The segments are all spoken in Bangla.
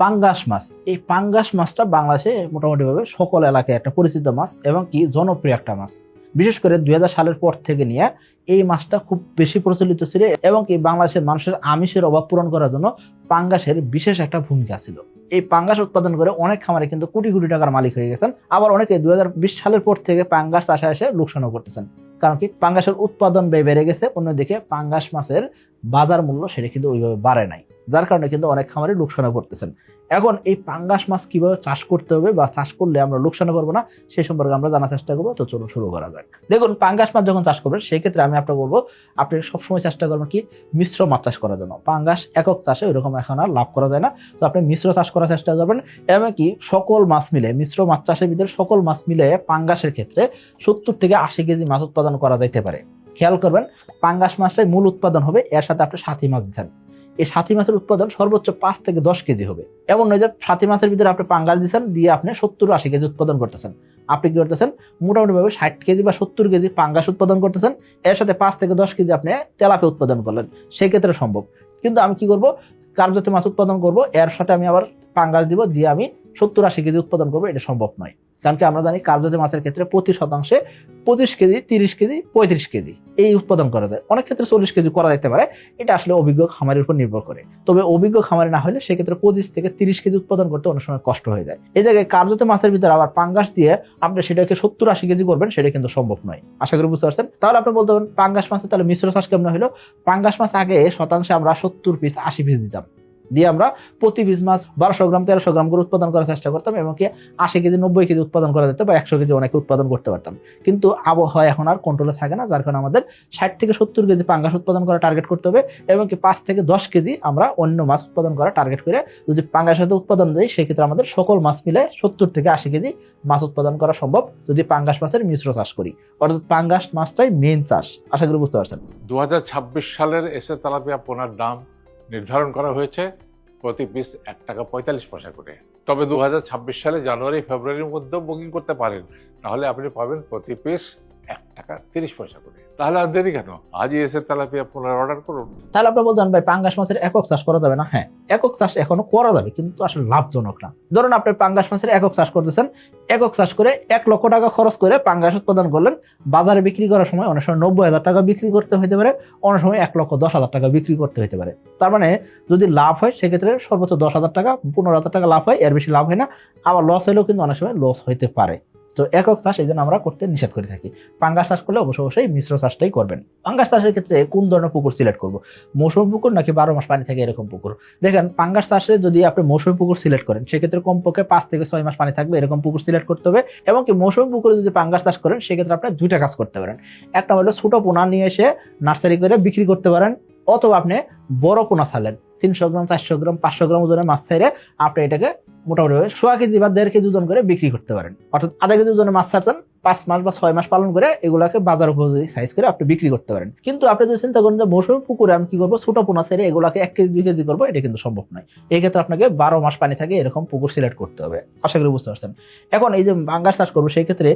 পাঙ্গাস মাছ। এই পাঙ্গাস মাছটা বাংলাদেশে মোটামুটিভাবে সকল এলাকায় একটা পরিচিত মাছ এবং কি জনপ্রিয় একটা মাছ। বিশেষ করে দুই হাজার সালের পর থেকে নিয়ে এই মাছটা খুব বেশি প্রচলিত ছিল এবং কি বাংলাদেশের মানুষের আমিষের অভাব পূরণ করার জন্য পাঙ্গাসের বিশেষ একটা ভূমিকা ছিল। এই পাঙ্গাস উৎপাদন করে অনেক খামারে কিন্তু কোটি কোটি টাকার মালিক হয়ে গেছেন। আবার অনেকে দুই হাজার বিশ সালের পর থেকে পাঙ্গাস চাষে এসে লোকসানও করতেছেন। কারণ কি পাঙ্গাসের উৎপাদন ব্যয় বেড়ে গেছে, অন্যদিকে পাঙ্গাস মাছের বাজার মূল্য সেটা কিন্তু ওইভাবে বাড়ে নাই। যার কারণে কিন্তু অনেক খামারে লোকসানও করতেছেন এখন এই পাঙ্গাস মাছ কীভাবে চাষ করতে হবে বা চাষ করলে আমরা লোকসানও করব না সেই সম্পর্কে আমরা জানার চেষ্টা করব। তো চলুন শুরু করা যাক। দেখুন, পাঙ্গাস মাছ যখন চাষ করবেন, সেই ক্ষেত্রে আমি আপনাকে বলব, আপনি সবসময় চেষ্টা করবেন কি, মিশ্র মাছ চাষ করার জন্য। পাঙ্গাস একক চাষে ওইরকম এখন আর লাভ করা যায় না। তো আপনি মিশ্র চাষ করার চেষ্টা করবেন এবং কি সকল মাছ মিলে, মিশ্র মাছ চাষের ভিতরে সকল মাছ মিলে পাঙ্গাসের ক্ষেত্রে সত্তর থেকে আশি কেজি মাছ উৎপাদন করা যাইতে পারে। খেয়াল করবেন, পাঙ্গাস মাছটাই মূল উৎপাদন হবে, এর সাথে আপনি সাথী মাছ দিচ্ছেন। এই সাথী মাছের উৎপাদন সর্বোচ্চ পাঁচ থেকে দশ কেজি হবে। এমন নয় যে সাথী মাছের ভিতরে আপনি পাঙ্গাস দিচ্ছেন দিয়ে আপনি সত্তর আশি কেজি উৎপাদন করতেছেন। আপনি কি করতেছেন? মোটামুটিভাবে ষাট কেজি বা সত্তর কেজি পাঙ্গাস উৎপাদন করতেছেন। এর সাথে পাঁচ থেকে দশ কেজি আপনি তেলাপে উৎপাদন করলেন। সেই ক্ষেত্রে সম্ভব। কিন্তু আমি কি করব? কার্যতে মাছ উৎপাদন করব। এর সাথে আমি আবার পাঙ্গাস দিব, দিয়ে আমি সত্তর আশি কেজি উৎপাদন করব। এটা সম্ভব নয়। কারণ কি আমরা জানি কার্যতে মাছের ক্ষেত্রে প্রতি শতাংশে পঁচিশ কেজি, তিরিশ কেজি, পঁয়ত্রিশ কেজি এই উৎপাদন করা যায়। অনেক ক্ষেত্রে চল্লিশ কেজি করা যেতে পারে। এটা আসলে অভিজ্ঞ খামারের উপর নির্ভর করে। তবে অভিজ্ঞ খামারে না হলে সেক্ষেত্রে পঁচিশ থেকে তিরিশ কেজি উৎপাদন করতে অনেক সময় কষ্ট হয়ে যায়। এই জায়গায় কার্যতে মাছের ভিতরে আবার পাঙ্গাস দিয়ে আপনি সেটাকে সত্তর আশি কেজি করবেন, সেটা কিন্তু সম্ভব নয়। আশা করি বুঝতে পারছেন? তাহলে আপনি বলতে পারেন পাঙ্গাস মাছের তাহলে মিশ্র চাষ কেমন হলো? পাঙ্গাস মাছ আগে শতাংশে আমরা সত্তর পিস আশি পিস দিতাম। দিয়ে আমরা প্রতি পিস মাছ বারোশো গ্রাম, তেরোশো গ্রাম করে উৎপাদন করার চেষ্টা করতাম এবং কি আশি কেজি, নব্বই কেজি উৎপাদন করা যেত বা একশো কেজি অনেকে উৎপাদন করতে পারতাম। কিন্তু আবহাওয়া এখন আর কন্ট্রোলে থাকে না, যার কারণে আমাদের ষাট থেকে সত্তর কেজি পাঙ্গাস উৎপাদন করা টার্গেট করতে হবে এবং কি পাঁচ থেকে দশ কেজি আমরা অন্য মাছ উৎপাদন করা টার্গেট করে যদি পাঙ্গাস সাথে উৎপাদন দিই, সেক্ষেত্রে আমাদের সকল মাছ মিলে সত্তর থেকে আশি কেজি মাছ উৎপাদন করা সম্ভব যদি পাঙ্গাস মাছের মিশ্র চাষ করি। অর্থাৎ পাঙ্গাস মাছটাই মেন চাষ। আশা করি বুঝতে পারছেন। দু হাজার ছাব্বিশ সালের এসে তালাপিয়া পোনার দাম নির্ধারণ করা হয়েছে প্রতি পিস এক টাকা পঁয়তাল্লিশ পয়সা করে। তবে দু হাজার ছাব্বিশ সালে জানুয়ারি, ফেব্রুয়ারির মধ্যেও বুকিং করতে পারেন। তাহলে আপনি পাবেন প্রতি পিস এক টাকা তিরিশ পয়সা করে। তাহলে আর দেরি কেন? আজই এসে তেলাপিয়া অর্ডার করুন। তাহলে বলতেন ভাই, পাঙ্গাস মাছের একক চাষ করা যাবে না? হ্যাঁ একক চাষ এখনও করা যাবে, কিন্তু আসলে লাভজনক না। ধরুন আপনি পাঙ্গাস মাছের একক চাষ করতেছেন, একক চাষ করে এক লক্ষ টাকা খরচ করে পাঙ্গাস উৎপাদন করলেন, বাজারে বিক্রি করার সময় অনেক সময় নব্বই হাজার টাকা বিক্রি করতে হতে পারে, অনেক সময় এক লক্ষ দশ হাজার টাকা বিক্রি করতে হতে পারে। তার মানে যদি লাভ হয়, সেক্ষেত্রে সর্বোচ্চ দশ হাজার টাকা, পনেরো হাজার টাকা লাভ হয়, এর বেশি লাভ হয় না, আবার লস হলেও কিন্তু অনেক সময় লস হইতে পারে। তো একক চাষ এই জন্য আমরা করতে নিষেধ করে থাকি। পাঙ্গাস চাষ করলে অবশ্যই অবশ্যই মিশ্র চাষটাই করবেন। পাঙ্গাস চাষের ক্ষেত্রে কোন ধরনের পুকুর সিলেক্ট করব? মৌসুমী পুকুর নাকি বারো মাস পানি থাকে এরকম পুকুর? দেখেন, পাঙ্গাস চাষে যদি আপনি মৌসুমী পুকুর সিলেক্ট করেন, সেক্ষেত্রে কমপক্ষে পাঁচ থেকে ছয় মাস পানি থাকবে, এরকম পুকুর সিলেক্ট করতে হবে। এবং কি মৌসুমী পুকুরে যদি পাঙ্গাস চাষ করেন, সেক্ষেত্রে আপনি দুইটা কাজ করতে পারেন। একটা হলো ছোটো পোনা নিয়ে এসে নার্সারি করে বিক্রি করতে পারেন। অথবা আপনি বড় পোনা ছাড়লেন। তিনশো গ্রাম, চারশো গ্রাম, পাঁচশো গ্রাম ওজনের মাছ ছাইরে আপনি এটাকে মোটামুটি সোয়া কেজি বা দেড় কেজি ওজন করে বিক্রি করতে পারেন। অর্থাৎ আধা কেজি ওজনের মাছ ছাড়ছেন, পাঁচ মাস বা ছয় মাস পালন করে এগুলাকে বাজার উপযোগী সাইজ করে আপনি বিক্রি করতে পারেন। কিন্তু আপনি যদি চিন্তা করেন যে মৌসুমী পুকুরে আমি কি করব, ছোট পোনা ছেড়ে এগুলাকে এক কেজি, দুই কেজি করব, এটা কিন্তু সম্ভব নয়। এই ক্ষেত্রে আপনাকে বারো মাস পানি থাকে, এরকম পুকুর সিলেক্ট করতে হবে। আশা করি বুঝতে পারছেন। এখন এই যে পাঙ্গাস চাষ করব, সেই ক্ষেত্রে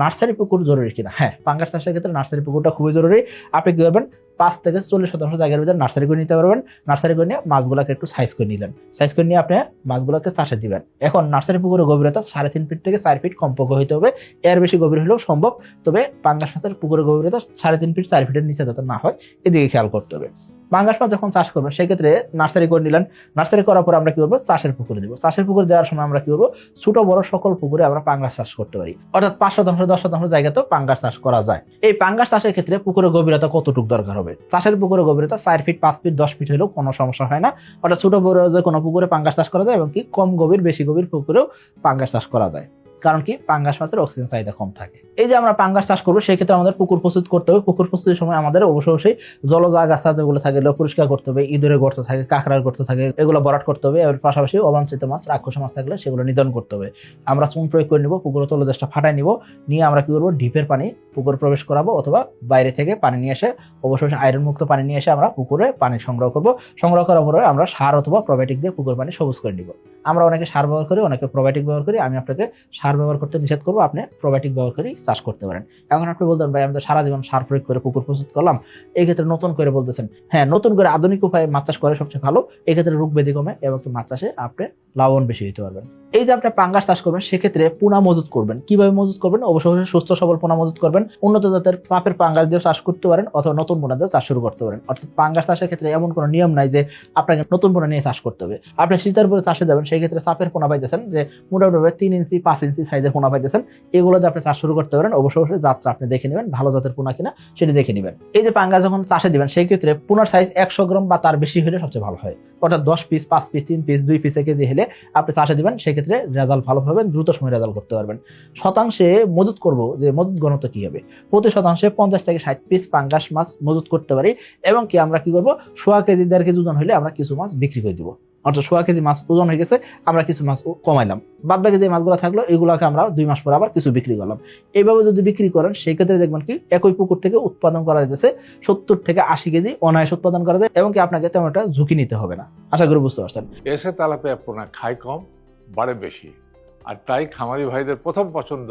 নার্সারি পুকুর জরুরি কিনা? হ্যাঁ পাঙ্গাস চাষের ক্ষেত্রে নার্সারি পুকুরটা খুবই জরুরি। আপনি কি করবেন পাঁচ থেকে চল্লিশ শতাংশ জায়গার ভিতরে নার্সারি করে নিতে পারবেন। নার্সারি করে নিয়ে মাছগুলোকে একটু সাইজ করে নিলেন। সাইজ করে নিয়ে আপনি মাছগুলোকে চাষে দিবেন। এখন নার্সারি পুকুরের গভীরতা সাড়ে তিন ফিট থেকে চার ফিট কমপক্ষ হইতে হবে। এর বেশি গভীর হলেও সম্ভব, তবে পাঙ্গাস মাছের পুকুরের গভীরতা সাড়ে তিন ফিট চার ফিটের নিচে যাতে না হয়, এদিকে খেয়াল করতে হবে। পাঙ্গাস মাছ যখন চাষ করবেন সেক্ষেত্রে নার্সারি করে নিলেন। নার্সারি করার পর আমরা কি করব? চাষের পুকুরে দিব। চাষের পুকুরে দেওয়ার সময় আমরা কি করব? ছোট, বড় সকল পুকুরে আমরা পাঙ্গাস চাষ করতে পারি। অর্থাৎ পাঁচ শতাংশ, দশ শতাংশ জায়গাতেও পাঙ্গাস চাষ করা যায়। এই পাঙ্গাস চাষের ক্ষেত্রে পুকুরের গভীরতা কতটুকু দরকার হবে? চাষের পুকুরের গভীরতা চার ফিট, পাঁচ ফিট, দশ ফিট হলেও কোনো সমস্যা হয় না। অর্থাৎ ছোট, বড় যে কোনো পুকুরে পাঙ্গাস চাষ করা যায় এবং কি কম গভীর, বেশি গভীর পুকুরেও পাঙ্গাস চাষ করা যায়। কারণ কি? পাঙ্গাস মাছের অক্সিজেন চাহিদা কম থাকে। এই যে আমরা পাঙ্গাস চাষ করব, সেই ক্ষেত্রে আমাদের পুকুর প্রস্তুত করতে হবে। পুকুর প্রস্তুতির সময় আমাদের অবশ্যই অবশ্যই জলজ আগাছা যেগুলো থাকে, এগুলো পরিষ্কার করতে হবে। ইঁদুরের গর্ত থাকে, কাঁকড়ার গর্ত থাকে, এগুলো বরাট করতে হবে। এর পাশাপাশি অবাঞ্ছিত মাছ, রাক্ষস মাছ থাকলে সেগুলো নিধন করতে হবে। আমরা চুন প্রয়োগ করে নিব, পুকুরের তলদেশটা ফাটাই নিব। নিয়ে আমরা কি করব? ডিপের পানি পুকুরে প্রবেশ করাবো অথবা বাইরে থেকে পানি নিয়ে এসে অবশ্যই আয়রন মুক্ত পানি নিয়ে এসে আমরা পুকুরে পানি সংগ্রহ করব। সংগ্রহ করার পরে আমরা সার অথবা প্রোবায়োটিক দিয়ে পুকুর পানি সবুজ করে নিব। আমরা অনেকে সার ব্যবহার করি, অনেকে প্রোবায়োটিক ব্যবহার করি, আমি আপনাকে সার ব্যবহার করতে নিষেধ করব, আপনি প্রোবায়োটিক ব্যবহার করেই চাষ করতে পারেন। এখন আপনি বলতেন, ভাই, আমি তো সারা জীবন সার প্রয়োগ করে পুকুর প্রস্তুত করলাম। এই ক্ষেত্রে নতুন করে বলতেছেন হ্যাঁ নতুন করে আধুনিক উপায়ে মাছ চাষ করে সবচেয়ে ভালো। এই ক্ষেত্রে রোগ ব্যাধি কমে এবং মাছ চাষে আপনি লাভবান বেশি হতে পারবেন। এই যে আপনি পাঙ্গাস চাষ করবেন, সেক্ষেত্রে পোনা মজুত করবেন। কীভাবে মজুত করবেন? অবশ্যই সুস্থ সবল পোনা মজুত করবেন। উন্নত জাতের চাপের পাঙ্গাস দিয়ে চাষ করতে পারেন অথবা নতুন পোনা দিয়ে চাষ শুরু করতে পারেন। অর্থাৎ পাঙ্গাস চাষের ক্ষেত্রে এমন কোনো নিয়ম নাই যে আপনাকে নতুন পোনা নিয়ে চাষ করতে হবে। আপনি শীতের পরে চাষে যাবেন ক্ষেত্রে চাপের পোনা পাইতেছেন, যে মোটামুটি তিন ইঞ্চি, পাঁচ ইঞ্চি সাইজের পোনা পাইতেছেন, এগুলো দিয়ে আপনি চাষ শুরু করতে পারেন। অবশ্যই অবশ্যই যাত্রা আপনি দেখে নেবেন, ভালো জাতের পোনা কিনা সেটি দেখে নেবেন। এই যে পাঙ্গাস যখন চাষে দিবেন, সেই ক্ষেত্রে পোনার সাইজ একশো গ্রাম বা তার বেশি হলে সবচেয়ে ভালো হয়। অর্থাৎ দশ পিস পাঁচ পিস তিন পিস দুই পিস কেজি হলে আপনি চাষে দিবেন সেক্ষেত্রে রেজাল্ট ভালো পাবেন, দ্রুত সময় রেজাল্ট করতে পারবেন। শতাংশে মজুত করব যে মজুত ঘনত্ব কি হবে? প্রতি শতাংশে পঞ্চাশ থেকে ষাট পিস পাঙ্গাস মাছ মজুত করতে পারি এবং কি আমরা কি করব? সোয়া কেজি, দেড় কেজি ওজন হলে আমরা কিছু মাছ বিক্রি করে দিব। অর্থাৎ সোয়া কেজি মাছ ওজন হয়ে গেছে, আমরা কিছু মাছ কমাইলাম। বাদ বাকি যে মাছগুলো থাকল, এগুলোকে আমরা দুই মাস পর আবার কিছু বিক্রি করলাম। এইভাবে যদি বিক্রি করেন সেই ক্ষেত্রে দেখবেন কি, একই পুকুর থেকে উৎপাদন করা যাচ্ছে সত্তর থেকে আশি কেজি অনায়াস উৎপাদন করা যায়, এবং কি আপনাকে তেমন একটা ঝুঁকি নিতে হবে না। আশা করি বুঝতে পারছেন। এসে তেলাপিয়া পোনা খায় কম, বাড়ে বেশি। আর তাই খামারি ভাইদের প্রথম পছন্দ,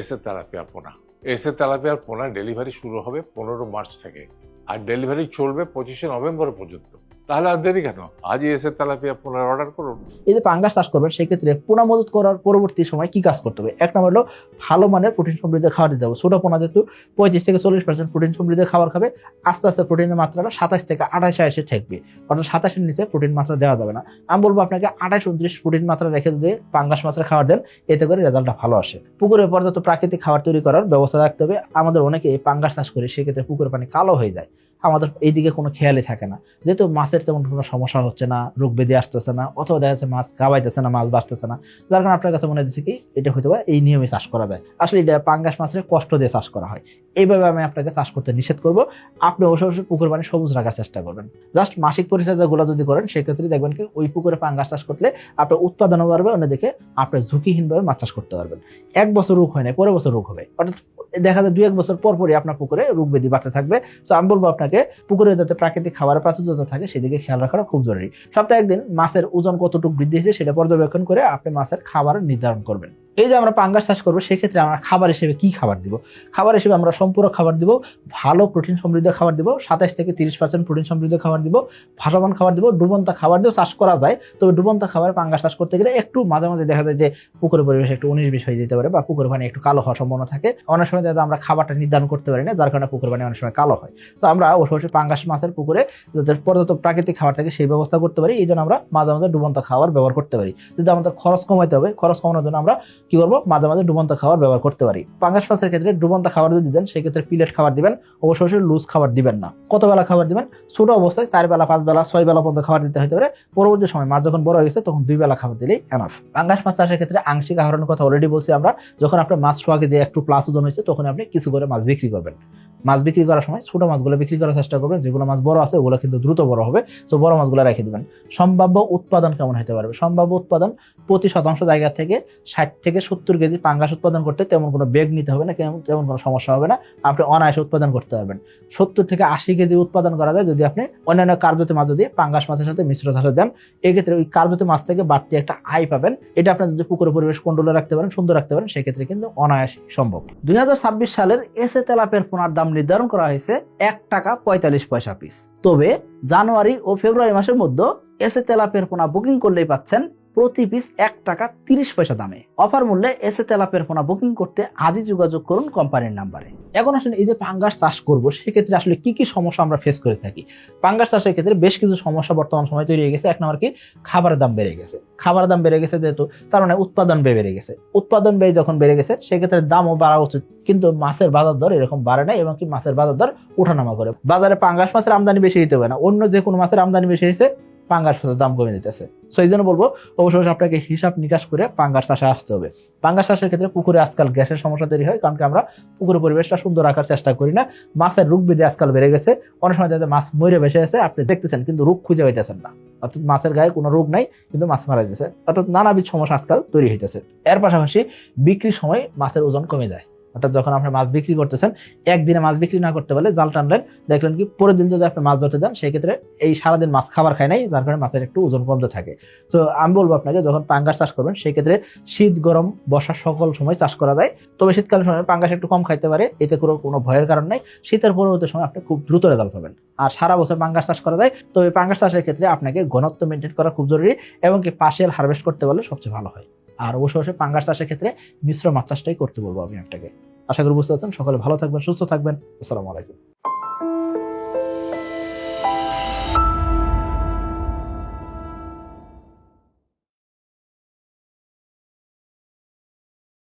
এসে তেলাপিয়া পোনা এসে তেলাপিয়ার পোনা ডেলিভারি শুরু হবে পনেরো মার্চ থেকে। আর ডেলিভারি চলবে পঁচিশে নভেম্বর পর্যন্ত। তাহলে আর দেরি কেন? আজই এসে তেলাপিয়া পোনার অর্ডার করুন। এই যে পাঙ্গাস চাষ করবেন, সেক্ষেত্রে পোনা মজুত করার পরবর্তী সময় কি কাজ করতে হবে? এক নম্বর হলো ভালো মানের প্রোটিন সমৃদ্ধ খাবার দিতে হবে। ছোট পোনা যেহেতু পঁয়ত্রিশ থেকে চল্লিশ পার্সেন্ট প্রোটিন সমৃদ্ধ খাবার খাবে, আস্তে আস্তে প্রোটিনের মাত্রাটা সাতাশ থেকে আঠাশে এসে থাকবে অর্থাৎ সাতাশের নিচে প্রোটিন মাত্রা দেওয়া যাবে না। আমি বলব আপনাকে আঠাশ উনত্রিশ প্রোটিন মাত্রা রেখে যদি পাঙ্গাস মাছের খাবার দেন, এতে করে রেজাল্টটা ভালো আসে। পুকুরে পর্যাপ্ত প্রাকৃতিক খাবার তৈরি করার ব্যবস্থা রাখতে হবে। আমাদের অনেকে পাঙ্গাস চাষ করে, সেক্ষেত্রে পুকুরের পানি কালো হয়ে যায়। আমাদের এইদিকে কোনো খেয়ালই থাকে না। যেহেতু মাছের তেমন কোনো সমস্যা হচ্ছে না, রোগ ব্যাধি আসতেছে না, অথবা দেখা যাচ্ছে মাছ গাবাইতেছে না, মাছ বাঁচতেছে না, যার কারণে আপনার কাছে মনে হচ্ছে কি, এটা হয়তো এই নিয়মে চাষ করা যায়। আসলে এটা পাঙ্গাস মাছের কষ্ট দিয়ে চাষ করা হয়। এইভাবে আমি আপনাকে চাষ করতে নিষেধ করব। আপনি অবশ্যই অবশ্যই পুকুর পানি সবুজ রাখার চেষ্টা করবেন। জাস্ট মাসিক পরিচর্যাগুলো যদি করেন, সেক্ষেত্রে দেখবেন কি, ওই পুকুরে পাঙ্গাস চাষ করলে আপনার উৎপাদনও বাড়বে, অন্যদিকে আপনি ঝুঁকিহীনভাবে মাছ চাষ করতে পারবেন। এক বছর রোগ হয় না পরের বছর রোগ হবে। অর্থাৎ দেখা যায় দু এক বছর পর পরই আপনার পুকুরে রোগ ব্যাধি বাড়তে থাকবে। সো আমি বলব আপনাকে, পুকুরে যাতে প্রাকৃতিক খাবারের প্রাচুর্যতা থাকে, সেদিকে খেয়াল রাখাটা খুব জরুরি। সপ্তাহে একদিন মাছের ওজন কতটুকু বৃদ্ধি হয়েছে, সেটা পর্যবেক্ষণ করে আপনি মাছের খাবার নির্ধারণ করবেন। এই যে আমরা পাঙ্গাস চাষ করব, সেক্ষেত্রে আমরা খাবার হিসেবে কি খাবার দিব? খাবার হিসেবে আমরা সম্পূরক খাবার দিব, ভালো প্রোটিন সমৃদ্ধ খাবার দিব সাতাশ থেকে তিরিশ পার্সেন্ট প্রোটিন সমৃদ্ধ খাবার দিব, ভাসমান খাবার দিব, ডুবন্তা খাবার দিয়েও চাষ করা যায়, তবে ডুবন্তা খাবার পাঙ্গাস চাষ করতে গেলে একটু মাঝে মাঝে দেখা যায় যে পুকুরের পরিবেশ একটু উনিশ বিশ হয়ে যেতে পারে বা পুকুরের পানি একটু কালো হওয়ার সম্ভাবনা থাকে। অনেক সময় যাতে আমরা খাবারটা নির্ধারণ করতে পারি না, যার কারণে পুকুর পানি অনেক সময় কালো হয়। তো আমরা অবশ্যই পাঙ্গাস মাছের পুকুরে যাতে পর্যাপ্ত প্রাকৃতিক খাবার থাকে সেই ব্যবস্থা করতে পারি, এই জন্য আমরা মাঝে মাঝে ডুবন্ত খাবার ব্যবহার করতে পারি। যদি আমাদের খরচ কমাইতে হবে, খরচ কমানোর জন্য আমরা কি করব মাঝে মাঝে ডুবন্ত খাবার ব্যবহার করতে পারি। পাঙ্গাস মাছের ক্ষেত্রে ডুবন্ত খাবার যদি দেন, সেক্ষেত্রে প্লেট খাবার দিবেন, অবশ্যই লুজ খাবার দিবেন না। কত বেলা খাবার দিবেন? ছোট অবস্থায় চার বেলা, পাঁচ বেলা, ছয় বেলা পর্যন্ত খাবার দিতে হতে পারে। পরবর্তী সময় মাছ যখন বড় হয়ে গেছে, তখন দুই বেলা খাবার দিলেই এনাফ পাঙ্গাস মাছ চাষের ক্ষেত্রে আংশিক আহরণের কথা অলরেডি বলছি আমরা। যখন আপনার মাছ শোয়াকে দিয়ে একটু প্লাস ওজন হয়েছে, তখন আপনি কিছু করে মাছ বিক্রি করবেন। মাছ বিক্রি করার সময় ছোট মাছগুলো বিক্রি করার চেষ্টা করবেন, যেগুলো মাছ বড় আছে, ওগুলো কিন্তু দ্রুত বড় হবে। তো বড় মাছগুলো রেখে দিবেন। সম্ভাব্য উৎপাদন কেমন হতে পারবে? সম্ভাব্য উৎপাদন প্রতি শতাংশ জায়গা থেকে ষাট থেকে সত্তর কেজি পাঙ্গাস উৎপাদন করতে তেমন কোনো বেগ নিতে হবে না তেমন কোনো সমস্যা হবে না। আপনি অনায়াসে উৎপাদন করতে পারবেন। সত্তর থেকে আশি কেজি উৎপাদন করা যায় যদি আপনি অন্যান্য কার্যতে মাছ যদি পাঙ্গাস মাছের সাথে মিশ্র ধারে দেন। এক্ষেত্রে ওই কার্যতে মাছ থেকে বাড়তি একটা আয় পাবেন। এটা আপনি যদি পুকুরের পরিবেশ কন্ট্রোলে রাখতে পারেন, সুন্দর রাখতে পারেন, সেক্ষেত্রে কিন্তু অনায়াসে সম্ভব। দুই হাজার ছাব্বিশ সালের এসে তেলাপের পোনার দাম নির্ধারণ করা হয়েছে এক টাকা পঁয়তাল্লিশ পয়সা পিস তবে জানুয়ারি ও ফেব্রুয়ারি মাসের মধ্যে এসে তেলাপের পোনা বুকিং করলেই পাচ্ছেন প্রতি পিস এক টাকা তিরিশ পয়সা দামে। অফার মূল্যে এসে তেলাপের পোনা বুকিং করতে আজই যোগাযোগ করুন কোম্পানির নাম্বারে এখন আসলে এই যে পাঙ্গাস চাষ করব, সেক্ষেত্রে আসলে কি কি সমস্যা আমরা ফেস করে থাকি? পাঙ্গাস চাষের ক্ষেত্রে বেশ কিছু সমস্যা বর্তমান সময় তৈরি হয়ে গেছে। এক নম্বর কি, খাবারের দাম বেড়ে গেছে। খাবারের দাম বেড়ে গেছে যেহেতু, তার মানে উৎপাদন ব্যয় বেড়ে গেছে। উৎপাদন ব্যয় যখন বেড়ে গেছে, সেক্ষেত্রে দামও বাড়া উচিত। কিন্তু মাছের বাজার দর এরকম বাড়ে না এবং কি মাছের বাজার দর ওঠানামা করে। বাজারে পাঙ্গাস মাছের আমদানি বেশি হতে হবে না। অন্য যে কোনো মাছের আমদানি বেশি হয়েছে পাঙ্গাস মাছের দাম কমে দিতেছে। সো এই জন্য বলব অবশ্যই আপনাকে হিসাব নিকাশ করে পাঙ্গাস চাষে আসতে হবে। পাঙ্গাস চাষের ক্ষেত্রে পুকুরে আজকাল গ্যাসের সমস্যা তৈরি হয়, কারণ কি আমরা পুকুরের পরিবেশটা সুন্দর রাখার চেষ্টা করি না। মাছের রোগ বেঁধে আজকাল বেড়ে গেছে। অনেক সময় যাতে মাছ মরে বেসে আছে, আপনি দেখতেছেন, কিন্তু রোগ খুঁজে পাইতেছেন না। অর্থাৎ মাছের গায়ে কোনো রোগ নাই, কিন্তু মাছ মারা যাচ্ছে অর্থাৎ নানাবিধ সমস্যা আজকাল তৈরি হইতেছে। এর পাশাপাশি বিক্রির সময় মাছের ওজন কমে যায়। অর্থাৎ যখন আপনি মাছ বিক্রি করতেছেন, একদিনে মাছ বিক্রি না করতে পারলে জাল টানলেন, দেখলেন কি পরের দিন যদি আপনি মাছ ধরতে দেন সেই ক্ষেত্রে এই সারাদিন মাছ খাবার খায় নাই, যার কারণে মাছের একটু ওজন কমতে থাকে। তো আমি বলব আপনাকে, যখন পাঙ্গাস চাষ করবেন সেই ক্ষেত্রে শীত, গরম, বর্ষা সকল সময় চাষ করা যায়। তবে শীতকালীন সময় পাঙ্গাস একটু কম খাইতে পারে, এতে কোনো কোনো ভয়ের কারণ নাই। শীতের পরবর্তী সময় আপনি খুব দ্রুত রেজাল্ট পাবেন। আর সারা বছর পাঙ্গাস চাষ করা যায়, তবে পাঙ্গাস চাষের ক্ষেত্রে আপনাকে ঘনত্ব মেনটেন করা খুব জরুরি, এবং কি পার্সিয়াল হারভেস্ট করতে পারলে সবচেয়ে ভালো হয়। আর অবশ্য অবশ্যই পাঙ্গাস চাষের ক্ষেত্রে মিশ্র মাছ চাষটাই করতে বলব আমি আপনাকে। আশা করি বুঝতে পারছেন। সকলে ভালো থাকবেন, সুস্থ থাকবেন। আসসালামু আলাইকুম।